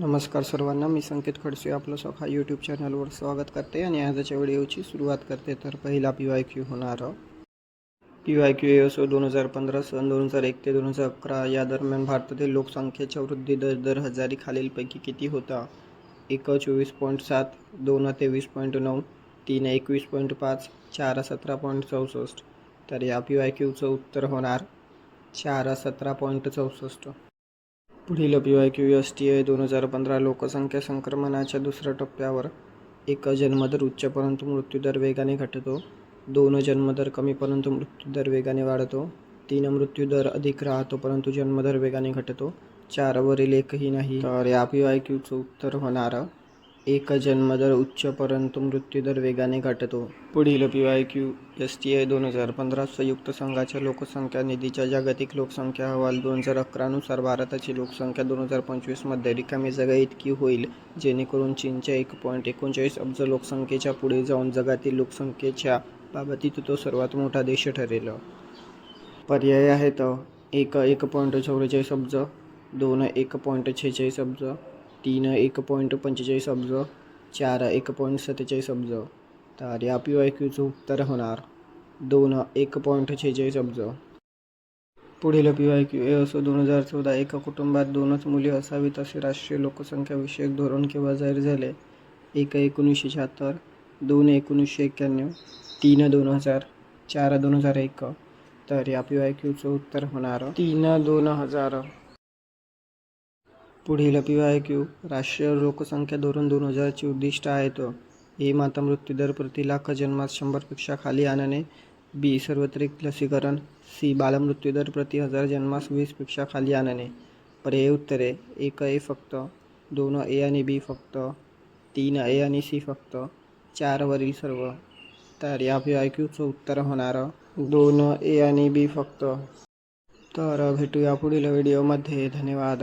नमस्कार सर्वांना मी संकेत खडसे आपलं सखा यूट्यूब चॅनलवर स्वागत करते आणि आजच्या व्हिडिओची सुरुवात करते. तर पहिला पी वाय क्यू होणार. पी वाय क्यू एसओ दोन हजार पंधरा सन दोन हजार एक ते दोन हजार अकरा या दरम्यान भारतातील लोकसंख्येच्या वृद्धी दर दर हजारी खालीलपैकी किती होता? एक चोवीस पॉईंट सात दोन तेवीस पॉईंट नऊ तीन एकवीस पॉईंट पाच चार सतरा पॉईंट चौसष्ट. तर या पी वाय क्यूचं उत्तर होणार चार सतरा पॉईंट चौसष्ट. पुढील P Y Q S T I दोन हजार पंधरा लोकसंख्या संक्रमणाच्या दुसऱ्या टप्प्यावर एक जन्मदर उच्च परंतु मृत्यूदर वेगाने घटतो. दोन जन्मदर कमी परंतु मृत्यूदर वेगाने वाढतो. तीन मृत्यूदर अधिक राहतो परंतु जन्मदर वेगाने घटतो. चारवरील एकही नाही. तर या पी वाय क्यूचं उत्तर होणार एक जन्मदर उच्च परंतु मृत्यूदर वेगाने घटतो. पुढील P Y Q S T I दोन हजार पंधरा संयुक्त संघाच्या लोकसंख्या निधीच्या जागतिक लोकसंख्या अहवाल दोन हजार अकरानुसार भारताची लोकसंख्या दोन हजार पंचवीसमध्ये रिकामी जागा इतकी होईल जेणेकरून चीनच्या एक पॉईंट एकोणचाळीस अब्ज लोकसंख्येच्या पुढे जाऊन जगातील लोकसंख्येच्या बाबतीत तो सर्वात मोठा देश ठरेल. पर्याय आहेत. एक एक पॉईंट चौवेचाळीस अब्ज दोन एक पॉईंट छेचाळीस अब्ज तीन एक पॉईंट पंचेचाळीस अब्ज चार एक पॉईंट सत्तेचाळीस अब्ज. तर या पी वाय क्यूचं उत्तर होणार दोन एक पॉईंट छेचाळीस अब्ज. पुढील पी वाय क्यू ए असो दोन हजार चौदा एका कुटुंबात दोनच मुली असावीत असे राष्ट्रीय लोकसंख्याविषयक धोरण केव्हा जाहीर झाले? एक एकोणीसशे शहात्तर दोन एकोणीसशे एक्क्याण्णव तीन दोन हजार चार दोन हजार एक. तर या पी वाय क्यूचं उत्तर होणार तीन दोन हजार पुढील पी वाय क्यू राष्ट्रीय लोकसंख्या धोरण दोन हजारची उद्दिष्ट आहेत ए माता मृत्यूदर प्रति लाख जन्मात शंभरपेक्षा खाली आणणे. बी सार्वत्रिक लसीकरण. सी बालमृत्यूदर प्रति हजार जन्मास वीसपेक्षा खाली आणणे. पर्याय उत्तरे एक ए फक्त. दोन ए आणि बी फक्त. तीन ए आणि सी फक्त. चारवरील सर्व. तर या पी आय क्यूचं उत्तर होणार दोन ए आणि बी फक्त. तर भेटूया पुढील व्हिडिओमध्ये. धन्यवाद.